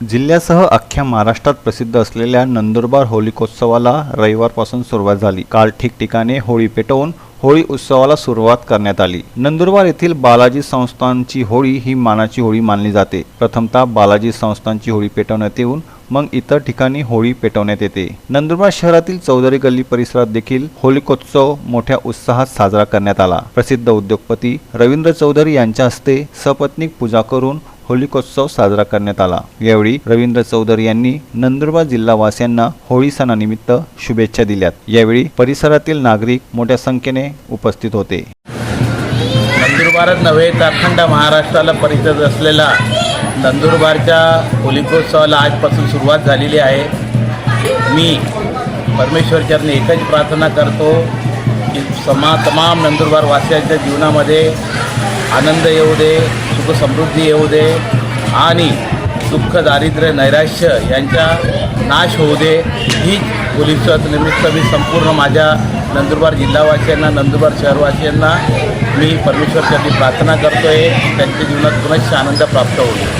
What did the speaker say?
जिल्ह्यासह अख्ख्या महाराष्ट्रात प्रसिद्ध असलेल्या नंदुरबार होलिकोत्सवाला रविवारपासून सुरुवात झाली. काल ठिकठिकाणी होळी पेटवून होळी उत्सवाला सुरुवात करण्यात आली. नंदुरबार येथील बालाजी संस्थानची होळी ही मानाची होळी मानली जाते. प्रथमतः बालाजी संस्थांची होळी पेटवण्यात येऊन मग इतर ठिकाणी होळी पेटवण्यात येते. नंदुरबार शहरातील चौधरी गल्ली परिसरात देखील होलिकोत्सव मोठ्या उत्साहात साजरा करण्यात आला. प्रसिद्ध उद्योगपती रवींद्र चौधरी यांच्या हस्ते सपत्नीक पूजा करून होलिकोत्सव साजरा करण्यात आला. यावेळी रवींद्र चौधरी यांनी नंदुरबार जिल्हावासियांना होळी सणानिमित्त शुभेच्छा दिल्यात. यावेळी परिसरातील नागरिक मोठ्या संख्येने उपस्थित होते. नंदुरबारच नव्हे तर अखंड महाराष्ट्राला परिचित असलेला नंदुरबारच्या होलिकोत्सवाला आजपासून सुरुवात झालेली आहे. मी परमेश्वरचरणी एकच प्रार्थना करतो की समा तमाम नंदुरबार वासियांच्या जीवनामध्ये आनंद येऊ दे. सुख समृद्धी येऊ दे आणि दुःख दारिद्र्य नैराश्य यांचा नाश होऊ दे. हीच होलिकोत्सव निमित्त मी संपूर्ण माझ्या नंदुरबार जिल्हावासियांना नंदुरबार शहरवासियांना मी परमेश्वरसाठी प्रार्थना करतो आहे त्यांच्या जीवनात पुनश्च आनंद प्राप्त होईल.